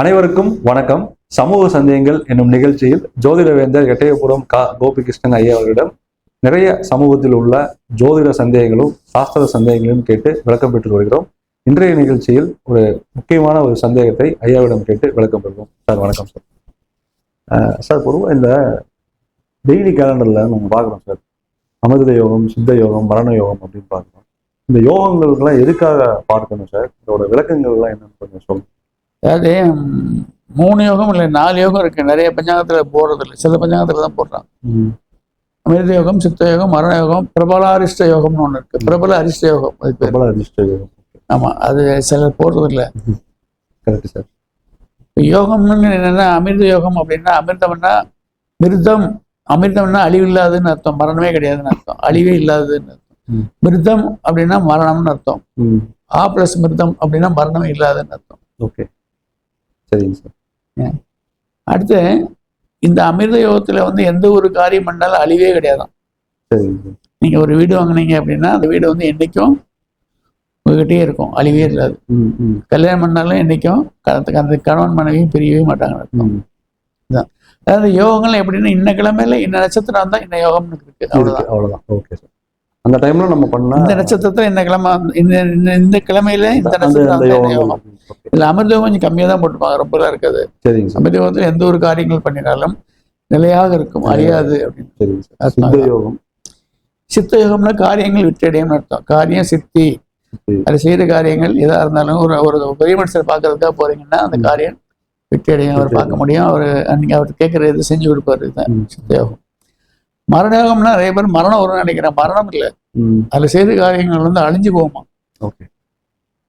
அனைவருக்கும் வணக்கம். சமூக சந்தேகங்கள் என்னும் நிகழ்ச்சியில் ஜோதிடவேந்தர் எட்டயபுரம் கா. கோபிகிருஷ்ணன் ஐயா அவர்களிடம் நிறைய சமூகத்தில் உள்ள ஜோதிட சந்தேகங்களும் சாஸ்திர சந்தேகங்களையும் கேட்டு விளக்கம் பெற்று வருகிறோம் இன்றைய நிகழ்ச்சியில் ஒரு முக்கியமான ஒரு சந்தேகத்தை ஐயாவிடம் கேட்டு விளக்கம் பெறுவோம். சார் வணக்கம் சார். சார் பொதுவாக இந்த டெய்லி கேலண்டரில் நம்ம பார்க்குறோம் சார். அமிர்த யோகம் சித்த யோகம் மரண யோகம் அப்படின்னு பார்க்குறோம். இந்த யோகங்களுக்கெல்லாம் எதுக்காக பார்க்கணும் சார்? இதோட விளக்கங்கள்லாம் என்னன்னு கொஞ்சம் சொல்லுங்க. அதாவது மூணு யோகம் இல்லை நாலு யோகம் இருக்கு. நிறைய பஞ்சாங்கத்துல போடுறது இல்லை சில பஞ்சாங்கத்துல தான் போடுறான். அமிர்த யோகம் சித்த யோகம் மரண யோகம் பிரபலாரிஷ்ட யோகம்னு ஒன்று இருக்கு. பிரபல அரிஷ்ட யோகம் அது பிரபல அதிர்ஷ்ட யோகம். ஆமா அது சிலர் போடுறது இல்லை கரெக்ட் சார் யோகம்னு என்னன்னா அமிர்த யோகம் அப்படின்னா அமிர்தம்னா மிருதம். அமிர்தம்னா அழிவு இல்லாததுன்னு அர்த்தம். மரணமே கிடையாதுன்னு அர்த்தம். அழிவே இல்லாததுன்னு அர்த்தம். மிருதம் அப்படின்னா மரணம்னு அர்த்தம். ஆ பிளஸ் மிருதம் அப்படின்னா மரணமே இல்லாததுன்னு அர்த்தம். ஓகே சரிங்க சார். அடுத்து இந்த அமிர்த யோகத்துல வந்து எந்த ஒரு காரியம் பண்ணாலும் அழிவே கிடையாதாம். சரிங்க சார். நீங்க ஒரு வீடு வாங்குனீங்க அப்படின்னா அந்த வீடு வந்து என்னைக்கும் உங்ககிட்டயே இருக்கும். அழிவே ம் கல்யாணம் பண்ணாலும் என்னைக்கும் க- அந்த கணவன் மனைவியும் பிரியவே மாட்டாங்க. அதாவது யோகங்கள் எப்படின்னா இன்ன கிழமையில இந்த நட்சத்திரம் தான் இந்த யோகம்னு இருக்கு. அவ்வளவுதான். அவ்வளவுதான். Okay sir. அந்த டைம்ல நம்ம பண்ணா இந்த நட்சத்திரத்துல இந்த கிழமை இந்த இந்த- கிழமையில இந்த நட்சத்திரம் அந்த தான் இந்த யோகம். யோகம். இதுல அமிர்த யோகம் கொஞ்சம் கம்மியா தான் போட்டுப்பாங்க ரொம்பலாம் இருக்காது. சரிங்க சார். அமிர்த யோகத்துல எந்த ஒரு காரியங்கள் பண்ணினாலும் நிலையாக இருக்கும் அழியாது அப்படின்னு. சரிங்க யோகம். சித்த யோகம்னா காரியங்கள் விட்டடையும் அர்த்தம். காரியம் சித்தி. அது செய்யற காரியங்கள் எதா இருந்தாலும் ஒரு ஒரு பெரிய மனுஷர் பார்க்கறதுக்காக போறீங்கன்னா அந்த காரியம் விட்டடையும் அவர் பார்க்க முடியும். அவர் நீங்க அவர் கேட்கற இது செஞ்சு கொடுப்பாரு ம். சித்த யோகம். மரண யோகம்னா நிறைய பேர் மரணம் வரும்னு நினைக்கிறேன். மரணம் இல்லை. அதுல செய்த காரியங்கள் வந்து அழிஞ்சு போகுமா? ஓகே.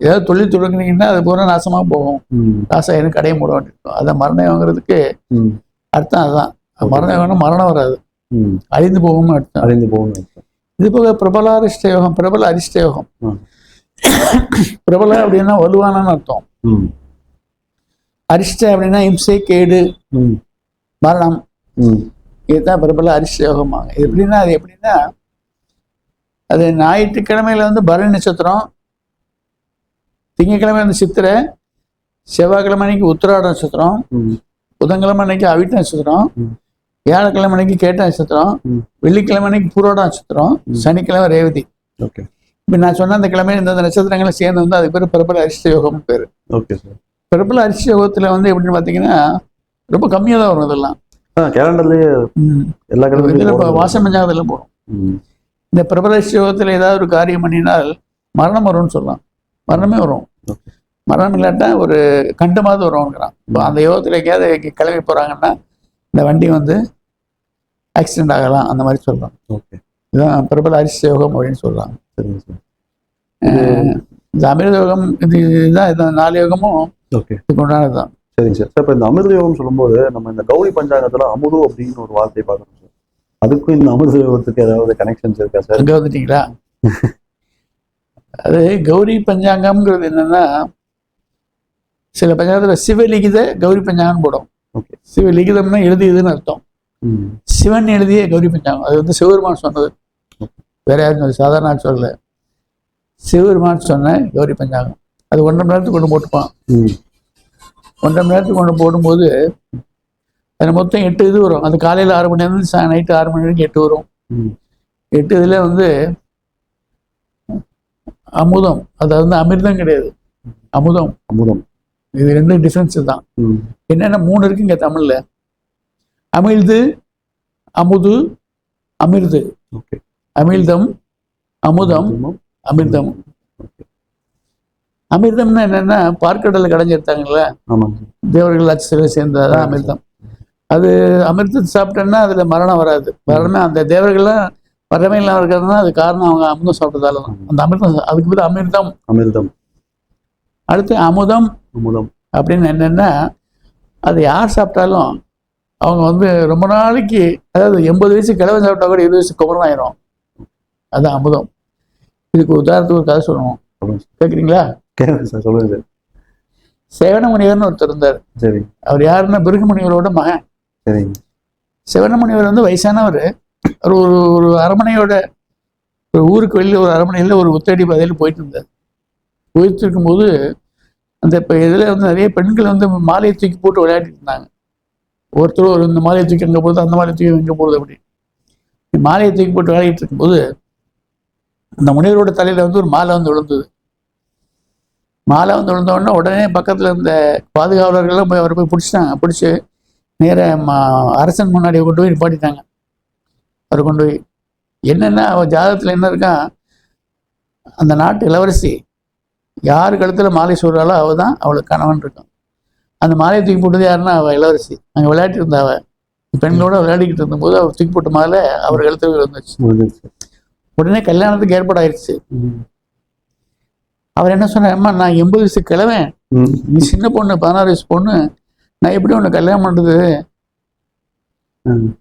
ஏதாவது தொழில் தொடங்குனீங்கன்னா அது பூரா நாசமா போகும். நாசம் எனக்கு கடைய மூட வேண்டியிருக்கும். அதை மரண யோகங்கிறதுக்கு ம். அர்த்தம் அதுதான். மரண யோகம்னா மரணம் வராது. அழிந்து போகும்னு அர்த்தம். அழிந்து போகணும் இது போக பிரபலாரிஷ்ட யோகம் பிரபல அரிஷ்ட யோகம். பிரபல அப்படின்னா வலுவானன்னு அர்த்தம். அரிஷ்ட அப்படின்னா இம்சை கேடு மரணம். இதுதான் பிரபல அரிஷ்ட யோகமாக இது எப்படின்னா அது எப்படின்னா அது ஞாயிற்றுக்கிழமையில வந்து பரணி நட்சத்திரம் திங்கக்கிழமை வந்து சித்திரை செவ்வாய்க்கிழமை அன்னைக்கு உத்திராட நட்சத்திரம் புதன்கிழமை அன்னைக்கு அவிட்ட நட்சத்திரம். வியாழக்கிழமை அன்னைக்கு கேட்ட நட்சத்திரம். வெள்ளிக்கிழமை அன்னைக்கு பூரோட நட்சத்திரம். சனிக்கிழமை ரேவதி. ஓகே. இப்போ நான் சொன்ன அந்த கிழமையில இந்த நட்சத்திரங்களை சேர்ந்து வந்து அதுக்கு பேர் பிரபல அரிஷ்ட யோகம்னு பேர். Okay sir. பிரபல அரிஷ்ட யோகத்துல வந்து எப்படின்னு பார்த்தீங்கன்னா ரொம்ப கம்மியாக தான் வரும் இதெல்லாம். கேலண்டர்லயே எல்லா கிழமையும் வாசம் பஞ்சாங்கத்தில் போடும் ம். இந்த பிரபல யோகத்தில் ஏதாவது ஒரு காரியம் பண்ணினால் மரணம் வரும்னு சொல்லலாம். மரணமே வரும். மரணம் இல்லாட்டா ஒரு கண்டமாவது வரும்ங்கிறான். இப்போ அந்த யோகத்தில் எங்கேயாவது கிளம்பி போகிறாங்கன்னா இந்த வண்டி வந்து ஆக்சிடென்ட் ஆகலாம் அந்த மாதிரி சொல்லலாம். ஓகே. இதுதான் பிரபல அரிஷ்ட யோகம் அப்படின்னு சொல்லலாம் சரிங்க சார். இந்த அமிர்த யோகம் இது இதுதான் இந்த நாலு யோகமும் ஓகே. இதுக்கு உண்டானது தான் சரிங்க சார். சார் இப்போ இந்த அமிர்த யோகம் சொல்லும்போது நம்ம இந்த கௌரி பஞ்சாங்கத்துல அமுது அப்படின்னு ஒரு வார்த்தை பார்க்கணும் சார். அதுக்கும் இந்த அமிர்த யோகத்துக்கு ஏதாவது கனெக்ஷன்ஸ் இருக்கா சார்? அங்கே வந்துட்டீங்களா? அது கௌரி பஞ்சாங்கம்ங்கிறது என்னன்னா சில பஞ்சாங்கத்தில் சிவலிகித கௌரி பஞ்சாங்கம்னு போடும். ஓகே. சிவலிகிதம்னா எழுதியதுன்னு அர்த்தம். சிவன் எழுதிய கௌரி பஞ்சாங்கம். அது வந்து சிவபெருமான் சொன்னது. வேற யாரும் சொல்லல சாதாரண சொல்லல. சிவபெருமான் சொன்ன கௌரி பஞ்சாங்கம். அது ஒன்றரை நேரத்துக்கு கொண்டு போட்டுப்பான். ஒன்றரை மணி நேரத்துக்கு கொண்டு போடும்போது அதில் மொத்தம் எட்டு இது வரும். அது காலையில் ஆறு மணி நேரம் நைட்டு ஆறு மணி வரைக்கும் எட்டு வரும். எட்டு இதில் வந்து அமுதம். அது வந்து அமிர்தம் கிடையாது. அமுதம். அமுதம். இது ரெண்டு டிஃப்ரென்ஸ் தான். என்னென்ன மூணு இருக்குங்க தமிழ்ல. அமிழ்து அமுது அமிர்து. ஓகே. அமிழ்தம் அமுதம் அமிர்தம். அமிர்தம்னா என்னன்னா பார்க்கடலை கடைஞ்சிருத்தாங்கல்ல ஆமாங்க. சார் தேவர்கள் அச்சத்தில் சேர்ந்ததான் அமிர்தம். அது அமிர்தத்தை சாப்பிட்டோன்னா அதுல மரணம் வராது. மரணமே அந்த தேவர்கள்லாம் வரமே இல்லாமல் இருக்கிறதுனா அது காரணம் அவங்க அமிர்தம் சாப்பிட்டதால தான். அந்த அமிர்தம் அதுக்கு பேர் அமிர்தம். அமிர்தம். அடுத்து அமுதம். அமுதம். அப்படின்னு என்னன்னா அது யார் சாப்பிட்டாலும் அவங்க வந்து ரொம்ப நாளைக்கு அதாவது எண்பது வயசு கிழவன் சாப்பிட்டா கூட இருபது வயசு குமரன் ஆயிரும். அதான் அமுதம். இதுக்கு உதாரணத்துக்கு ஒரு கதை சொல்லணும். கேட்குறீங்களா சார் சொல்லுங்க சார். சேவனமுனிவர்னு ஒருத்தர் இருந்தார். சரிங்க அவர் யாருன்னா பிருகுமுனிவரோட மகன். சரிங்க. சிவனமுனிவர் வந்து வயசானவர். ஒரு ஒரு அரமனையோட ஒரு ஊருக்கு வெளியில் ஒரு அரமனையில் ஒரு ஒத்தடி பாதையில் போயிட்டு இருந்தார் போயிட்டு இருக்கும்போது அந்த இப்போ இதில் வந்து நிறைய பெண்கள் வந்து மாலையை தூக்கி போட்டு விளையாடிட்டு இருந்தாங்க. ஒருத்தர் ஒரு இந்த மாலையை தூக்கி அங்கே போகுது அந்த மாலையை தூக்கி இங்கே போகுது அப்படி. மாலையை தூக்கி போட்டு விளையாடிட்டு இருக்கும்போது அந்த முனிவரோட தலையில வந்து ஒரு மாலை வந்து விழுந்தது. மாலை வந்து விழுந்த உடனே பக்கத்துல இருந்த பாதுகாவலர்கள்லாம் போய் அவரை போய் பிடிச்சிட்டாங்க. பிடிச்சி நேர அரசன் முன்னாடி கொண்டு போய் நிப்பாட்டிட்டாங்க. அவரை கொண்டு போய் என்னென்னா அவள் ஜாதகத்தில் என்ன இருக்கா? அந்த நாட்டு இளவரசி யார் கழுத்துல மாலை சொல்கிறாளோ அவள் தான் அவளுக்கு கணவன் இருக்கும் அந்த மாலையை தூக்கி போட்டது யாருன்னா அவள் இளவரசி. அங்கே விளையாட்டு இருந்தா அவள் பெண்களோட விளையாடிக்கிட்டு இருந்தபோது அவள் தூக்கி போட்ட மாலை அவர் கழுத்துல வந்துச்சு உடனே கல்யாணத்துக்கு ஏற்பாடாயிருச்சு. அவர் என்ன சொன்னார் அம்மா நான் எண்பது வயசு கிழவன். ம். நீ சின்ன பொண்ணு பதினாறு வயசு பொண்ணு. நான் எப்படி உன்னை கல்யாணம் பண்ணுறது.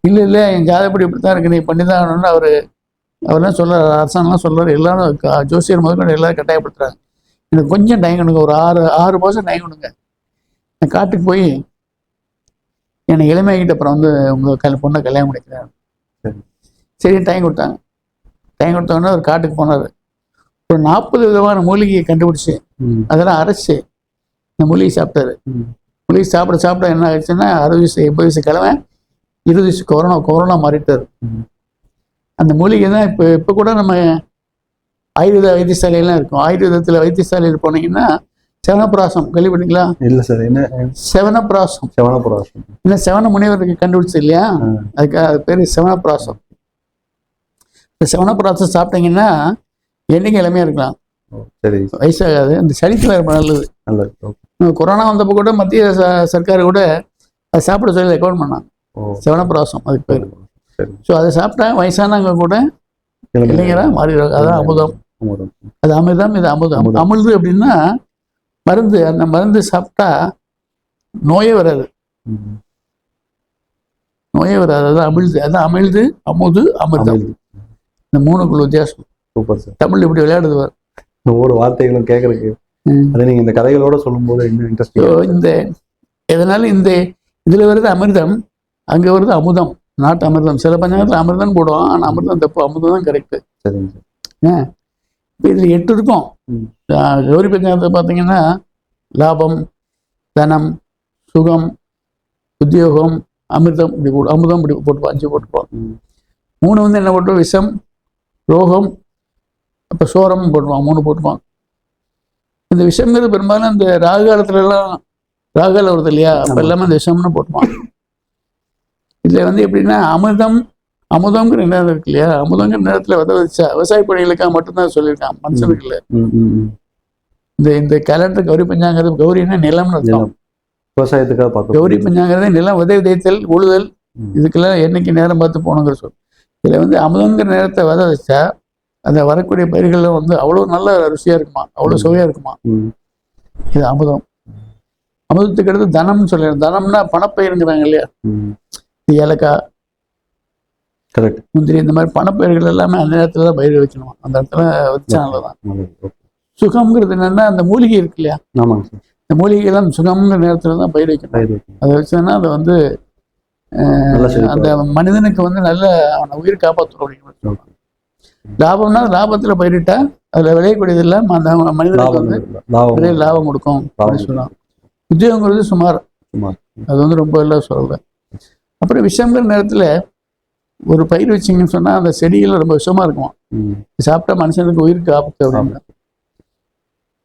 இல்லை இல்லை என் ஜாதப்படி இப்படி தான் இருக்கு. நீ பண்ணி தான் ஆகணும்னு அவர் அவர்லாம் சொல்றாரு அரசாங்கம்லாம் சொல்றாரு. எல்லாரும் ஜோசியர் முதற்கொண்டு எல்லாரும் கட்டாயப்படுத்துறாங்க. எனக்கு கொஞ்சம் டைம் கொடுங்க. ஒரு ஆறு ஆறு மாதம் டைம் கொடுங்க. நான் காட்டுக்கு போய் என்னை இளமையாகிட்ட அப்புறம் வந்து உங்கள் கல் பொண்ணை கல்யாணம் முடிக்கிறேன் சரி. டைம் கொடுத்தாங்க. டைம் கொடுத்தோடனே அவர் காட்டுக்கு போனார். ஒரு நாற்பது விதமான மூலிகையை கண்டுபிடிச்சு. அதெல்லாம் அரைச்சு இந்த மூலிகை சாப்பிட்டாரு. மூலிகை சாப்பிட சாப்பிட என்ன ஆயிடுச்சுன்னா அறுபது வயசு எண்பது வயசு கிழமை இருபது வயசு கொரோனா கொரோனா மாறிட்டார். அந்த மூலிகை தான் இப்போ இப்போ கூட நம்ம ஆயுர்வேத வைத்தியசாலையெல்லாம் இருக்கும். ஆயுர்வேதத்தில் வைத்தியசாலையில் போனீங்கன்னா செவனப்பிராசம் கேள்விப்பட்டீங்களா இல்ல சார் என்ன? செவனப்பிராசம். செவனப்புராசம். இல்லை செவன முனிவருக்கு கண்டுபிடிச்சு இல்லையா. அதுக்கு அது பேர் செவனப்பிராசம். இந்த செவனப்பிராசம் சாப்பிட்டீங்கன்னா என்னைக்கு இளமையாக இருக்கலாம். சரி. வயசாகாது. அந்த சளிக்கு ரொம்ப நல்லது. நல்லது. கொரோனா வந்தப்போ கூட மத்திய ச- சர்க்கார் கூட அதை சாப்பிட சொல்லி ரெக்கமெண்ட் பண்ணாங்க. ஓ. செவனப்பிராசம் அதுக்கு பேர். ஸோ அதை சாப்பிட்டா வயசானவங்க கூட இளமை- இளைஞரா மாறிடுவாங்க அதான் அமுதம். அது அமிர்தம் இது அமுதம். அமிழ்து அப்படின்னா மருந்து. அந்த மருந்து சாப்பிட்டா நோயே வராது. நோயே வராது. அதான் அமிழ்து. அதான் அமிழ்து அமுது அமிர்தம். இந்த மூணுக்குள்ள வித்தியாசம். சூப்பர் சார் தமிழ் இப்படி விளையாடுது பாரு. ஒவ்வொரு வார்த்தைகளும் கேட்கறதுக்கு. அதை நீங்க இந்த கதைகளோட சொல்லும்போது இன்னும் இன்ட்ரெஸ்டிங் இந்த இதனால இந்த இதுல வருது அமிர்தம் அங்க வருது அமுதம். நாட்டு அமிர்தம். சில பஞ்சாங்கத்தில் அமிர்தம் போடுவோம் ஆனா அமிர்தம் தப்பு. அமுதம் தான் கரெக்ட் சரிங்க சார் இப்போ இதில் எட்டு இருக்கும். கௌரி பஞ்சாங்கத்தை பார்த்தீங்கன்னா லாபம் தனம் சுகம் உத்தியோகம் அமிர்தம் இப்படி போடு இப்படி போட்டுப்போம் அஞ்சு போட்டுப்போம். மூணு வந்து என்ன போட்டுருவோம் விஷம் ரோகம் அப்போ சோரம் போட்டுருவான் மூணு போட்டுப்பான் இந்த விஷம்ங்கிறது பெரும்பாலும் இந்த ராகு காலத்துல எல்லாம் ராகுகாலம் வருது இல்லையா அப்போ. எல்லாமே இந்த விஷம்னு போட்டுப்பான் இதில் வந்து எப்படின்னா அமிர்தம் அமுதம்ங்கிற நேரம் இருக்கு இல்லையா அமுதங்கிற நேரத்தில் வித வச்சா விவசாய பணிகளுக்காக மட்டும்தான் சொல்லியிருக்கான் மனுஷனுக்கு இல்லை ம், ம், ம். இந்த இந்த கேலண்டர் கௌரி பஞ்சாங்கிறது கௌரின்னா நிலம்னு அர்த்தம். விவசாயத்துக்காக பார்க்க கௌரி பஞ்சாங்கிறது நிலம் விதை விதைத்தல் உழுதல். இதுக்கெல்லாம் என்னைக்கு நேரம் பார்த்து போகணுங்கிற சொல் இதில் வந்து அமுதங்கிற நேரத்தை விதை வச்சா அந்த வரக்கூடிய பயிர்கள்லாம் வந்து அவ்வளோ நல்ல ருசியாக இருக்குமா? அவ்வளோ. சுவையாக இருக்குமா. இது அமுதம். அமுதத்துக்கு அடுத்து தனம்னு சொல்லிடுறேன் தனம்னா பணப்பயிருங்கிறாங்க இல்லையா? ஏலக்காய் கரெக்ட். முந்திரி இந்த மாதிரி பணப்பயிர்கள் எல்லாமே அந்த நேரத்தில் தான் பயிர் வைக்கணும்? அந்த இடத்துல வச்சா நல்லதான் நல்லது. ஓகே. சுகம்ங்கிறது என்னன்னா அந்த மூலிகை இருக்கு இல்லையா? இந்த மூலிகைலாம் சுகம்ங்கிற நேரத்தில் தான் பயிர் வைக்கணும். அதை வச்சோன்னா அது வந்து அந்த மனிதனுக்கு வந்து நல்ல அவனை உயிர் காப்பாற்றும் அப்படின்னு. லாபம்னா லாபத்துல பயிரிட்டா அதுல விளையக்கூடியது இல்லாம அந்த மனிதனுக்கு வந்து இல்லை. லாபம் நிறைய லாபம் கொடுக்கும் அப்படின்னு சொல்லலாம் உத்தியோகங்கிறது சுமார். அது வந்து ரொம்ப எல்லாம் சொல்லல அப்புறம் விஷங்கிற நேரத்துல ஒரு பயிர் வச்சீங்கன்னு சொன்னா அந்த செடிகள் ரொம்ப விஷமா இருக்குமா. சாப்பிட்டா மனுஷனுக்கு உயிருக்கு ஆபத்து அப்படின்னு.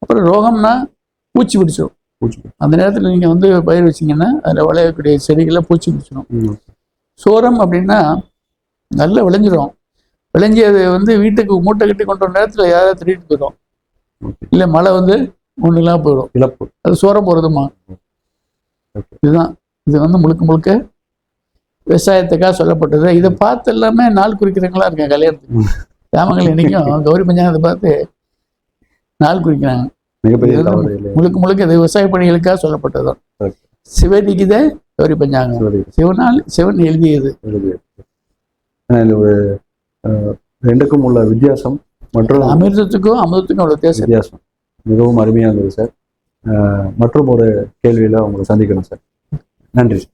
அப்புறம் ரோகம்னா பூச்சி பிடிச்சிடும். அந்த நேரத்துல நீங்க வந்து பயிர் வச்சீங்கன்னா அதுல விளையக்கூடிய செடிகளை பூச்சி பிடிச்சிடும். சோரம் அப்படின்னா நல்லா விளைஞ்சிரும். விளைஞ்சி அது வந்து வீட்டுக்கு மூட்டை கட்டி கொண்டு வர நேரத்தில் யாராவது திருடிட்டு போயிடும். இல்லை மழை வந்து ஒன்றும் இல்லாம போயிடும். இழப்பு. அது சோரம் போகிறதுமா. இதுதான். இது வந்து முழுக்க முழுக்க விவசாயத்துக்காக சொல்லப்பட்டது. இதை பார்த்து எல்லாமே நாள் குறிக்கிறவங்களா இருக்கேன் கல்யாணத்துக்கு. கிராமங்கள் இன்னைக்கும் கௌரி பஞ்சாங்கத்தை பார்த்து நாள் குறிக்கிறாங்க. முழுக்க முழுக்க இது விவசாய பணிகளுக்காக சொல்லப்பட்டதுதான். சிவனிக்குதே கௌரி பஞ்சாங்கம். சரி, சிவனால் சிவன் எழுதியது. எழுதியது. ரெண்டுக்கும் உள்ள வித்தியாசம் மற்றும் அமிர்தத்துக்கும் அமிர்தத்துக்கும் அவ்வளோ வித்தியாசம் வித்தியாசம். மிகவும் அருமையாக இருந்தது சார் மற்றும் ஒரு கேள்வியில உங்களை சந்திக்கணும் சார் நன்றி சார்